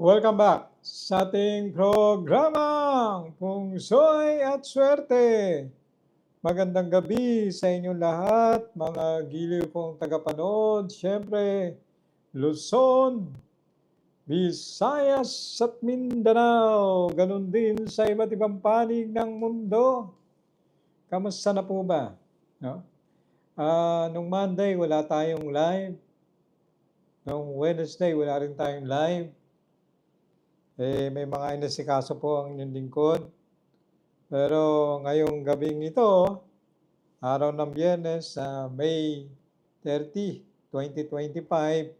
Welcome back sa ating programang Pungsoy at Swerte. Magandang gabi sa inyong lahat, mga giliw kong tagapanood. Siyempre, Luzon, Visayas at Mindanao. Ganon din sa iba't ibang panig ng mundo. Kamusta na po ba? No? Ah, nung Monday, wala tayong live. Nung Wednesday, wala rin tayong live. Eh, may mga inasikaso po ang inyong lingkod. Pero ngayong gabing ito, araw ng biyernes, sa May 30, 2025,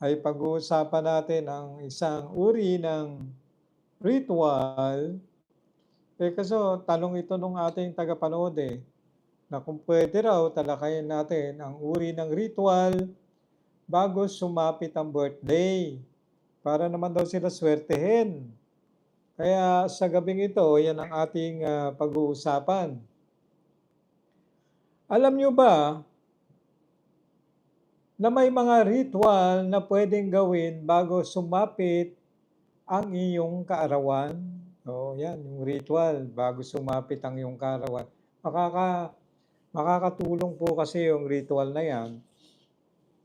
ay pag-uusapan natin ang isang uri ng ritual. Eh kasi tanong ito nung ating tagapanood eh, na kung pwede raw talakayin natin ang uri ng ritual bago sumapit ang birthday para naman daw sila swertehin. Kaya sa gabing ito, yan ang ating uh, pag-uusapan. Alam nyo ba na may mga ritual na pwedeng gawin bago sumapit ang iyong kaarawan? O oh, yan, yung ritual bago sumapit ang iyong kaarawan. Makaka, makakatulong po kasi yung ritual na yan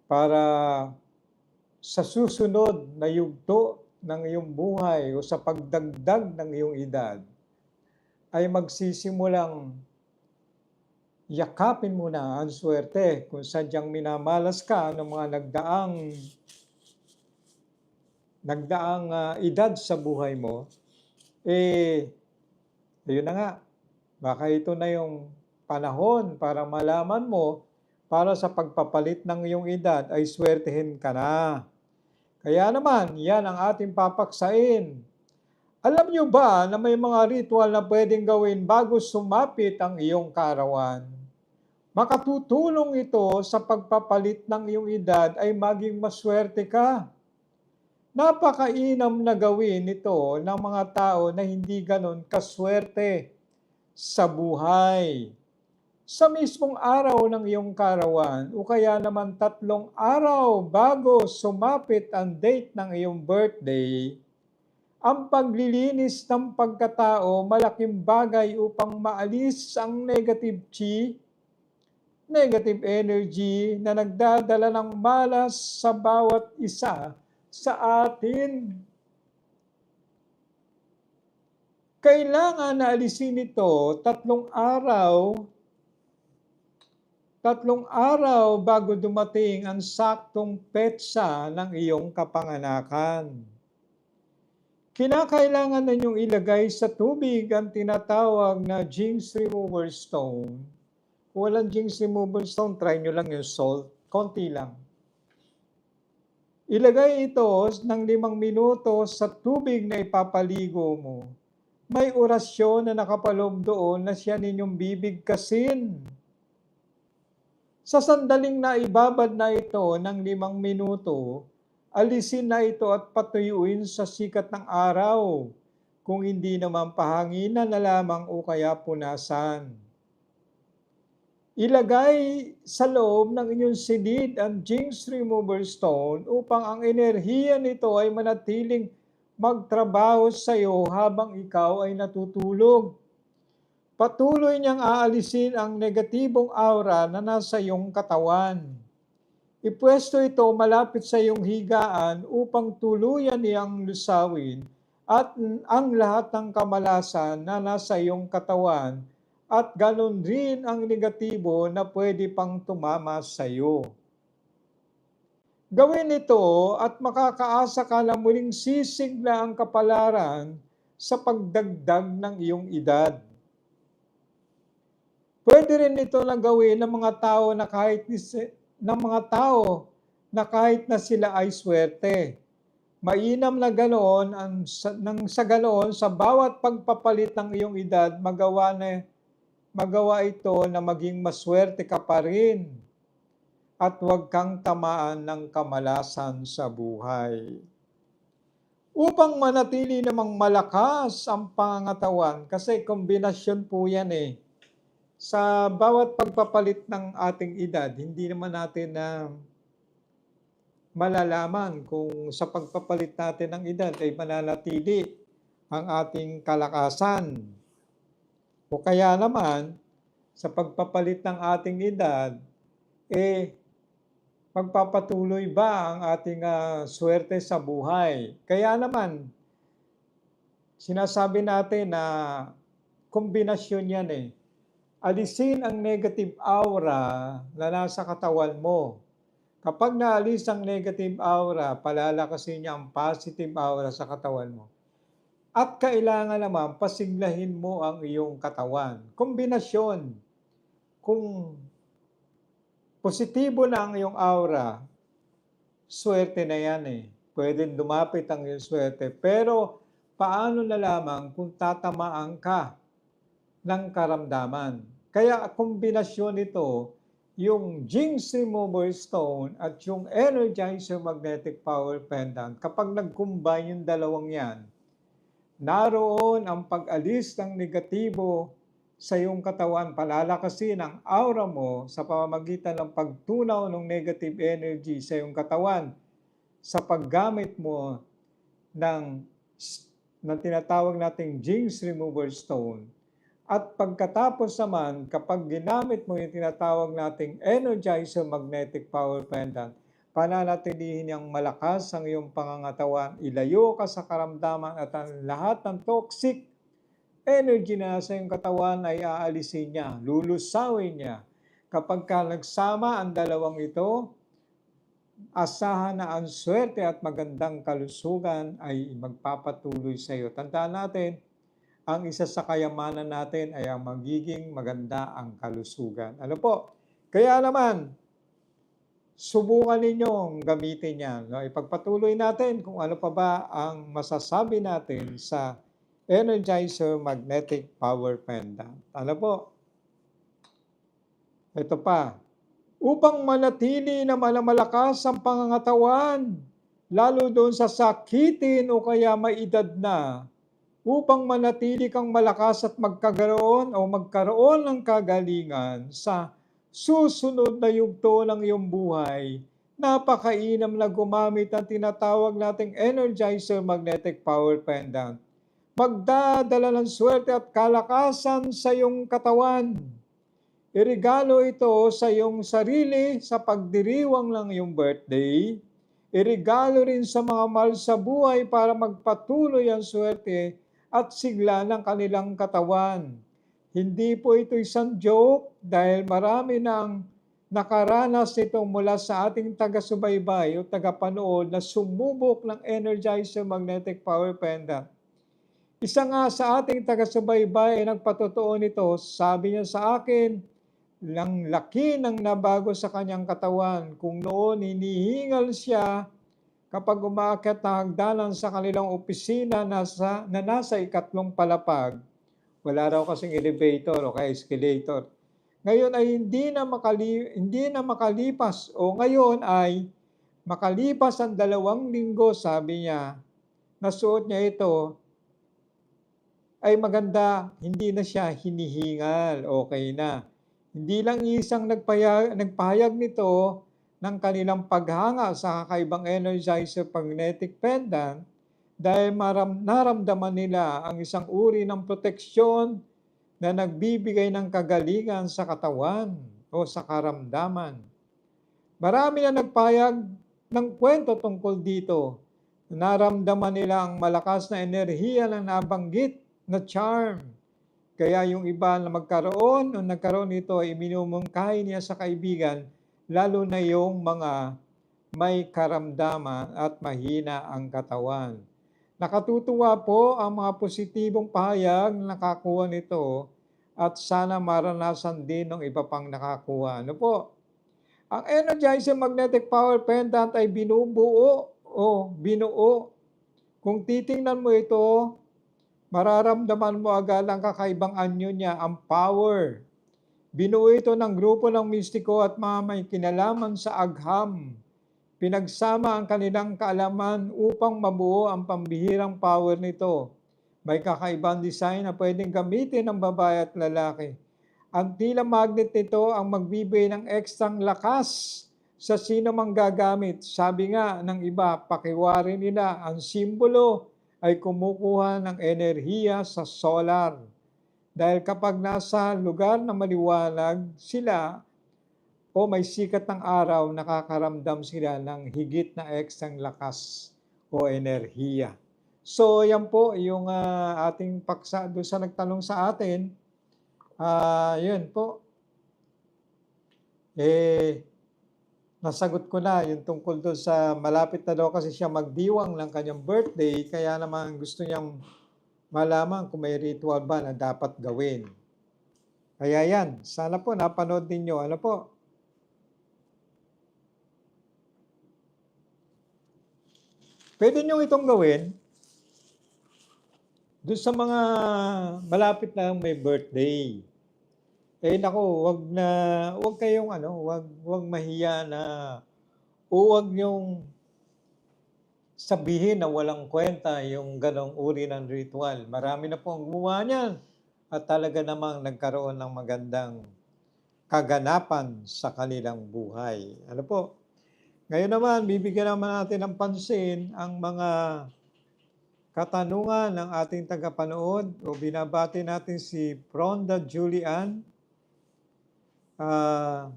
para sa susunod na yugto ng iyong buhay o sa pagdagdag ng iyong edad, ay magsisimulang yakapin mo na ang swerte kung sadyang minamalas ka ng mga nagdaang nagdaang uh, edad sa buhay mo, eh, ayun na nga, baka ito na yung panahon para malaman mo para sa pagpapalit ng iyong edad ay swertehin ka na. Kaya naman, yan ang ating papaksain. Alam niyo ba na may mga ritual na pwedeng gawin bago sumapit ang iyong karawan? Makatutulong ito sa pagpapalit ng iyong edad ay maging maswerte ka. Napakainam na gawin ito ng mga tao na hindi ganon kaswerte sa buhay sa mismong araw ng iyong karawan o kaya naman tatlong araw bago sumapit ang date ng iyong birthday, ang paglilinis ng pagkatao malaking bagay upang maalis ang negative chi, negative energy na nagdadala ng malas sa bawat isa sa atin. Kailangan na alisin ito tatlong araw tatlong araw bago dumating ang saktong petsa ng iyong kapanganakan. Kinakailangan ninyong ilagay sa tubig ang tinatawag na jinx remover stone. Kung walang jinx remover stone, try nyo lang yung salt. Konti lang. Ilagay ito ng limang minuto sa tubig na ipapaligo mo. May orasyon na nakapaloob doon na siya ninyong bibigkasin sa sandaling na ibabad na ito ng limang minuto, alisin na ito at patuyuin sa sikat ng araw, kung hindi naman pahanginan na lamang o kaya punasan. Ilagay sa loob ng inyong silid ang jinx remover stone upang ang enerhiya nito ay manatiling magtrabaho sa iyo habang ikaw ay natutulog. Patuloy niyang aalisin ang negatibong aura na nasa iyong katawan. Ipwesto ito malapit sa iyong higaan upang tuluyan niyang lusawin at ang lahat ng kamalasan na nasa iyong katawan at ganon rin ang negatibo na pwede pang tumama sa iyo. Gawin ito at makakaasa ka na muling sisigla ang kapalaran sa pagdagdag ng iyong edad. Pwede rin ito na gawin ng mga tao na kahit ng mga tao na kahit na sila ay swerte. Mainam na ganoon ang nang sa ganoon sa bawat pagpapalit ng iyong edad magawa na magawa ito na maging maswerte ka pa rin at huwag kang tamaan ng kamalasan sa buhay. Upang manatili namang malakas ang pangangatawan, kasi kombinasyon po yan eh sa bawat pagpapalit ng ating edad, hindi naman natin na malalaman kung sa pagpapalit natin ng edad ay mananatili ang ating kalakasan. O kaya naman, sa pagpapalit ng ating edad, eh, magpapatuloy ba ang ating ah, swerte sa buhay? Kaya naman, sinasabi natin na kombinasyon yan eh. Alisin ang negative aura na nasa katawan mo. Kapag naalis ang negative aura, palalakasin niya ang positive aura sa katawan mo. At kailangan naman pasiglahin mo ang iyong katawan. Kombinasyon. Kung positibo na ang iyong aura, swerte na yan eh. Pwede dumapit ang iyong swerte. Pero paano na lamang kung tatamaan ka ng karamdaman? Kaya kombinasyon nito, yung Jinx Remover Stone at yung Energizer Magnetic Power Pendant, kapag nag-combine yung dalawang yan, naroon ang pag-alis ng negatibo sa iyong katawan, palalakasin ang aura mo sa pamamagitan ng pagtunaw ng negative energy sa iyong katawan sa paggamit mo ng, ng tinatawag nating Jinx Remover Stone. At pagkatapos naman, kapag ginamit mo yung tinatawag nating Energizer Magnetic Power Pendant, pananatilihin niyang malakas ang iyong pangangatawan, ilayo ka sa karamdaman at ang lahat ng toxic energy na sa iyong katawan ay aalisin niya, lulusawin niya. Kapag ka nagsama ang dalawang ito, asahan na ang swerte at magandang kalusugan ay magpapatuloy sa iyo. Tandaan natin, ang isa sa kayamanan natin ay ang magiging maganda ang kalusugan. Ano po? Kaya naman, subukan ninyong gamitin yan. No? Ipagpatuloy natin kung ano pa ba ang masasabi natin sa Energizer Magnetic Power Pendant. Ano po? Ito pa. Upang manatili na malamalakas ang pangangatawan, lalo doon sa sakitin o kaya may edad na, upang manatili kang malakas at magkagaroon o magkaroon ng kagalingan sa susunod na yugto ng iyong buhay, napakainam na gumamit ng tinatawag nating Energizer Magnetic Power Pendant. Magdadala ng swerte at kalakasan sa iyong katawan. Irigalo ito sa iyong sarili sa pagdiriwang ng iyong birthday. Irigalo rin sa mga mahal sa buhay para magpatuloy ang swerte at sigla ng kanilang katawan. Hindi po ito isang joke dahil marami nang nakaranas nito mula sa ating taga-subaybay o taga-panood na sumubok ng Energizer Magnetic Power Pendant. Isa nga sa ating taga-subaybay ay nagpatotoo nito, sabi niya sa akin, lang laki ng nabago sa kanyang katawan. Kung noon hinihingal siya kapag umaakyat na hagdanan sa kanilang opisina nasa, na nasa ikatlong palapag, wala raw kasing elevator o kaya escalator. Ngayon ay hindi na, makali, hindi na makalipas o ngayon ay makalipas ang dalawang linggo, sabi niya, nasuot niya ito, ay maganda, hindi na siya hinihingal, okay na. Hindi lang isang nagpayag, nagpahayag nito ng kanilang paghanga sa kakaibang energizer magnetic pendant dahil maram, naramdaman nila ang isang uri ng proteksyon na nagbibigay ng kagalingan sa katawan o sa karamdaman. Marami na nagpayag ng kwento tungkol dito. Naramdaman nila ang malakas na enerhiya ng nabanggit na charm. Kaya yung iba na magkaroon o nagkaroon nito ay minumungkahi niya sa kaibigan, lalo na yung mga may karamdaman at mahina ang katawan. Nakatutuwa po ang mga positibong pahayag na nakakuha nito at sana maranasan din ng iba pang nakakuha. Ano po? Ang Energizer Magnetic Power Pendant ay binubuo o binuo. Kung titingnan mo ito, mararamdaman mo agad ang kakaibang anyo niya, ang power. Binuo ito ng grupo ng mistiko at mga may kinalaman sa agham. Pinagsama ang kanilang kaalaman upang mabuo ang pambihirang power nito. May kakaibang design na pwedeng gamitin ng babae at lalaki. Ang tila magnet nito ang magbibigay ng ekstrang lakas sa sino mang gagamit. Sabi nga ng iba, pakiwari nila, ang simbolo ay kumukuha ng enerhiya sa solar. Dahil kapag nasa lugar na maliwanag sila o may sikat ng araw, nakakaramdam sila ng higit na ekstrang lakas o enerhiya. So, yan po yung uh, ating paksa doon sa nagtanong sa atin. Uh, yun po. Eh, nasagot ko na yung tungkol doon sa malapit na daw kasi siya magdiwang ng kanyang birthday. Kaya naman gusto niyang malaman kung may ritual ba na dapat gawin. Kaya yan, sana po napanood ninyo. Ano po? Pwede nyo itong gawin doon sa mga malapit na may birthday. Eh nako, wag na wag kayong ano, wag wag mahiya na o wag yung sabihin na walang kwenta yung ganong uri ng ritual. Marami na po ang gumawa niyan at talaga namang nagkaroon ng magandang kaganapan sa kanilang buhay. Ano po? Ngayon naman, bibigyan naman natin ng pansin ang mga katanungan ng ating tagapanood o binabati natin si Pronda Julian. Uh,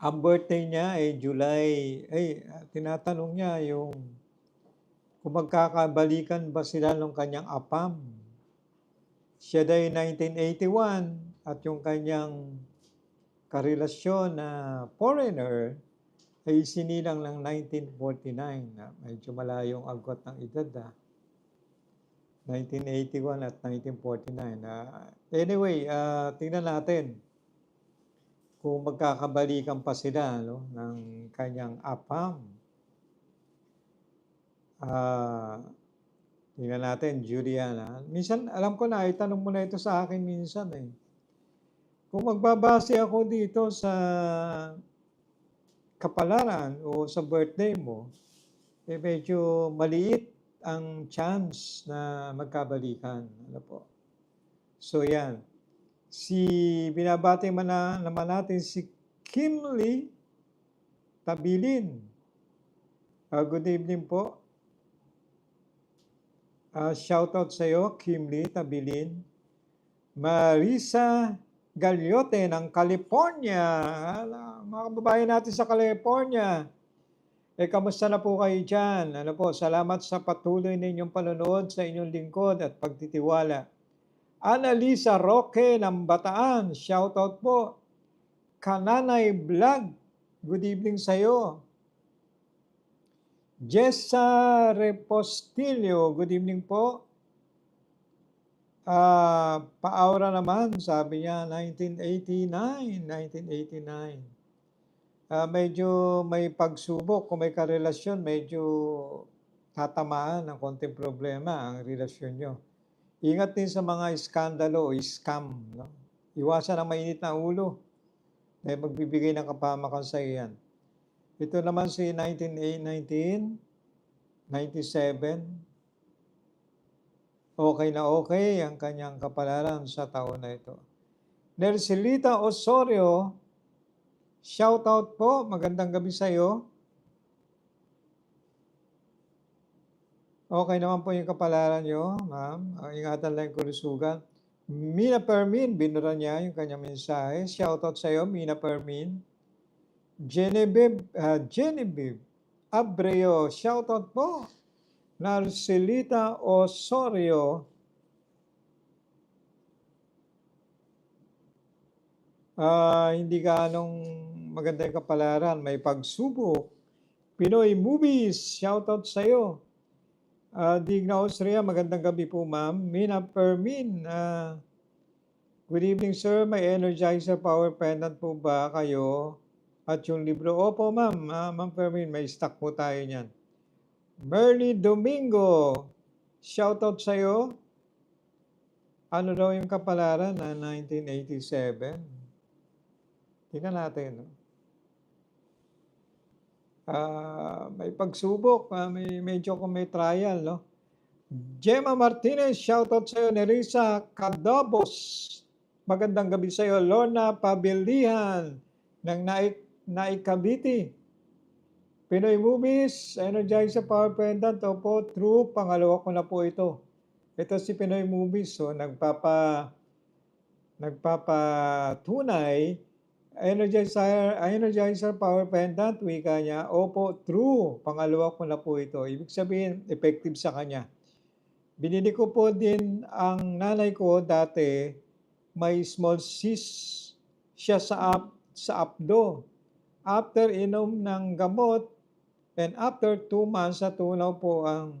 ang birthday niya ay July, ay tinatanong niya yung kung magkakabalikan ba sila nung kanyang apam. Siya day 1981 at yung kanyang karelasyon na foreigner ay sinilang ng 1949 na medyo malayong agwat ng edad ah. 1981 at 1949. Uh, anyway, uh, tingnan natin kung magkakabalikan pa sila no, ng kanyang apam. Uh, tingnan natin, Juliana. Minsan, alam ko na, itanong mo na ito sa akin minsan eh. Kung magbabase ako dito sa kapalaran o sa birthday mo, eh medyo maliit ang chance na magkabalikan. Ano po? So yan. Si binabati man na, naman natin si Kimly Tabilin. Uh, good evening po. Uh, shout out sa iyo, Kimly Tabilin. Marisa Galiote ng California. Mga kababayan natin sa California. Eh, kamusta na po kayo dyan? Ano po, salamat sa patuloy ninyong panonood sa inyong lingkod at pagtitiwala. Annalisa Roque ng Bataan, shoutout po. Kananay Vlog, good evening sa iyo. Jessa Repostilio, good evening po. Uh, Paaura naman, sabi niya, 1989, 1989. Uh, medyo may pagsubok, kung may karelasyon, medyo tatamaan ng konting problema ang relasyon nyo. Ingat din sa mga iskandalo o scam. No? Iwasan ang mainit na ulo. Dahil magbibigay ng kapamakan sa iyan. Ito naman si 1997, okay na okay ang kanyang kapalaran sa taon na ito. Nercelita Osorio, shout out po, magandang gabi sa iyo. Okay naman po yung kapalaran nyo, ma'am. Uh, ingatan lang yung kulusugan. Mina Permin, binura niya yung kanyang mensahe. Shout out sa iyo, Mina Permin. Genevieve, uh, Genevieve Abreu, shout out po. Narcelita Osorio, uh, hindi ganong maganda yung kapalaran, may pagsubok. Pinoy Movies, shoutout sa iyo. Uh, Digna Austria, magandang gabi po ma'am. Mina Permin, uh, good evening sir, may Energizer Power Pendant po ba kayo? At yung libro, opo ma'am, uh, ma'am Permin, may stock po tayo niyan. Merly Domingo, shoutout sa iyo. Ano daw yung kapalaran na 1987? Tingnan natin. Uh, may pagsubok, uh, may medyo kung may trial, no? Gemma Martinez, shoutout sa iyo. Nerissa Cadabos, magandang gabi sa iyo. Lorna Pabilihan, ng Naik Naik Cavite. Pinoy Movies, Energizer Power Pendant, opo, true, pangalawa ko na po ito. Ito si Pinoy Movies, so nagpapa nagpapatunay Energizer, Energizer Power Pendant, wika niya, opo, true, pangalawa ko na po ito. Ibig sabihin, effective sa kanya. Binili ko po din ang nanay ko dati, may small cyst siya sa, up, sa apdo. After inom ng gamot, and after two months, natunaw po ang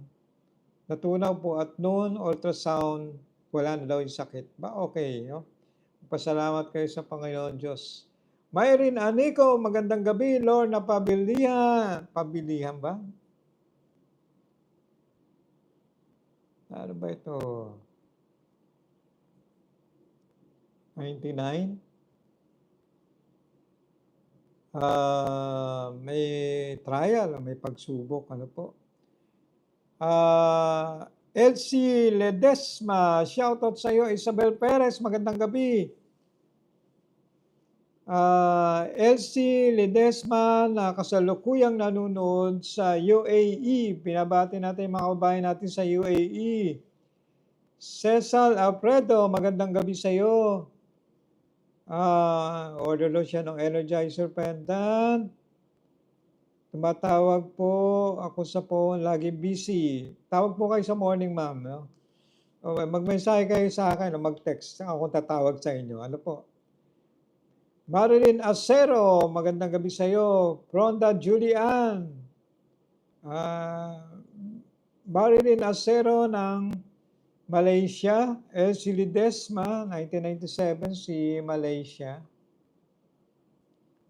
natunaw po at noon ultrasound, wala na daw yung sakit. Ba, okay. No? Pasalamat kayo sa Panginoon Diyos. Myrin Anico, magandang gabi. Lorna Pabilihan. Pabilihan ba? Ano ba ito? 99? Ah, may trial, may pagsubok, ano po. Ah, Elsie Ledesma, shoutout sa iyo. Isabel Perez, magandang gabi. Ah, Elsie Ledesma na kasalukuyang nanonood sa UAE. Pinabati natin mga kababayan natin sa UAE. Cecil Alfredo, magandang gabi sa iyo. Ah, order daw siya ng Energizer pendant. Tumatawag po ako sa phone, lagi busy. Tawag po kayo sa morning, ma'am. No? Okay, mag-mensahe kayo sa akin o mag-text. Ako tatawag sa inyo. Ano po? Marilyn Acero, magandang gabi sa iyo. Ronda Julian. Ah, Marilyn Acero ng Malaysia. Elsie Ledesma, 1997, si Malaysia.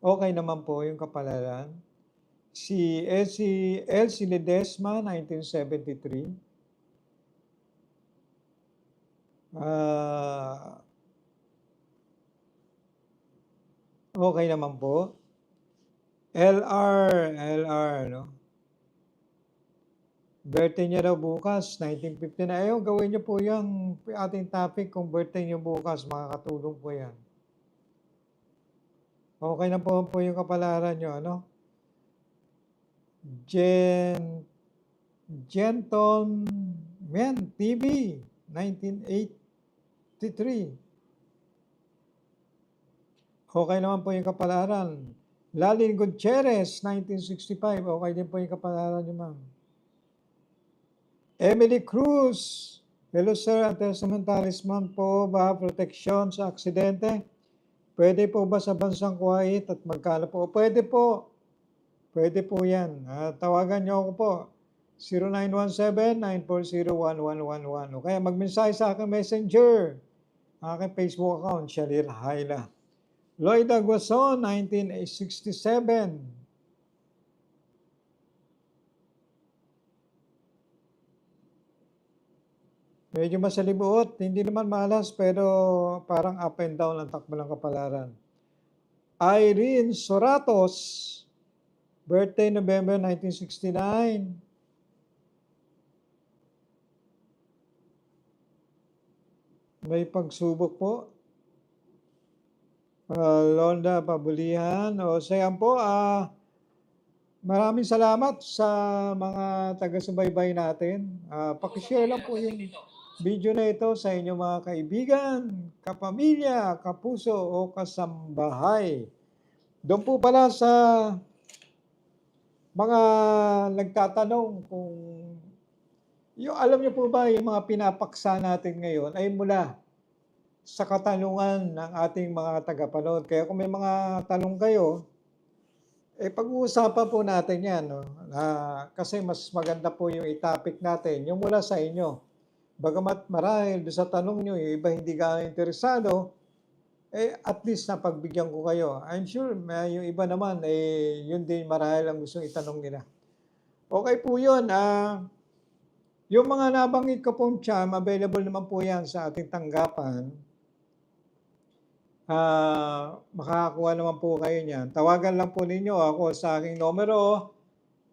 Okay naman po yung kapalaran. Si Elsie, Elsie Ledesma, 1973. Ah, okay naman po. LR, LR, no? Birthday niya daw bukas, 1959. Ayaw, gawin niyo po yung ating topic kung birthday niyo bukas, makakatulong po yan. Okay na po po yung kapalaran niyo, ano? Gen, Genton Men TV, 1983. Okay naman po yung kapalaran. Lalin Gutierrez, 1965. Okay din po yung kapalaran niyo, ma'am. Emily Cruz. Hello sir, attestament talisman po ba protection sa aksidente? Pwede po ba sa bansang Kuwait at magkano po? Pwede po. Pwede po yan. Ah, tawagan niyo ako po. 0917-940-1111. O kaya magmensahe sa akin messenger. Aking Facebook account, Shalir Haila. Lloyd Aguason, 1967. Medyo masalimuot, hindi naman malas pero parang up and down ang takbo ng kapalaran. Irene Soratos, birthday November 1969. May pagsubok po. Uh, Londa Pabulihan. O sayan po, ah, maraming salamat sa mga taga-subaybay natin. Uh, pakishare lang po yung video na ito sa inyong mga kaibigan, kapamilya, kapuso o kasambahay. Doon po pala sa mga nagtatanong kung yung alam niyo po ba yung mga pinapaksa natin ngayon ay mula sa katanungan ng ating mga tagapanood. Kaya kung may mga tanong kayo, eh pag-uusapan po natin yan. No? Uh, kasi mas maganda po yung i-topic natin, yung mula sa inyo. Bagamat marahil sa tanong nyo, yung iba hindi ka interesado, eh at least napagbigyan ko kayo. I'm sure may, yung iba naman, eh yun din marahil ang gusto itanong nila. Okay po yun. Uh, yung mga nabanggit ko pong charm, available naman po yan sa ating tanggapan. Uh, makakakuha naman po kayo niyan. Tawagan lang po ninyo ako sa aking numero.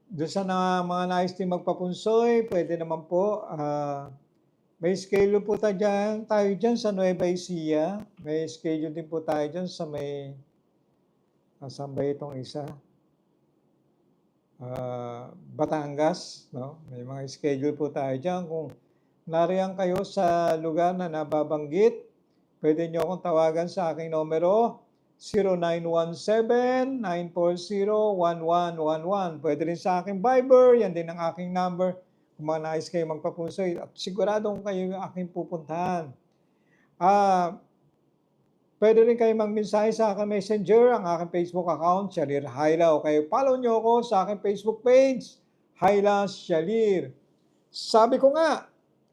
Doon sa na, mga nais din magpapunsoy, pwede naman po. Uh, may schedule po tayo dyan, tayo dyan sa Nueva Ecija. May schedule din po tayo dyan sa may Nasaan ba itong isa? Ah, Batangas, no? May mga schedule po tayo diyan. Kung nariyan kayo sa lugar na nababanggit, pwede nyo akong tawagan sa aking numero 0917-940-1111. Pwede rin sa aking Viber, yan din ang aking number. Kung mga nais kayo magpapusoy, at siguradong kayo yung aking pupuntahan. Ah, pwede rin kayo magmensahe sa aking messenger, ang aking Facebook account, Shalir Haila. O kayo follow nyo ako sa aking Facebook page, Haila Shalir. Sabi ko nga,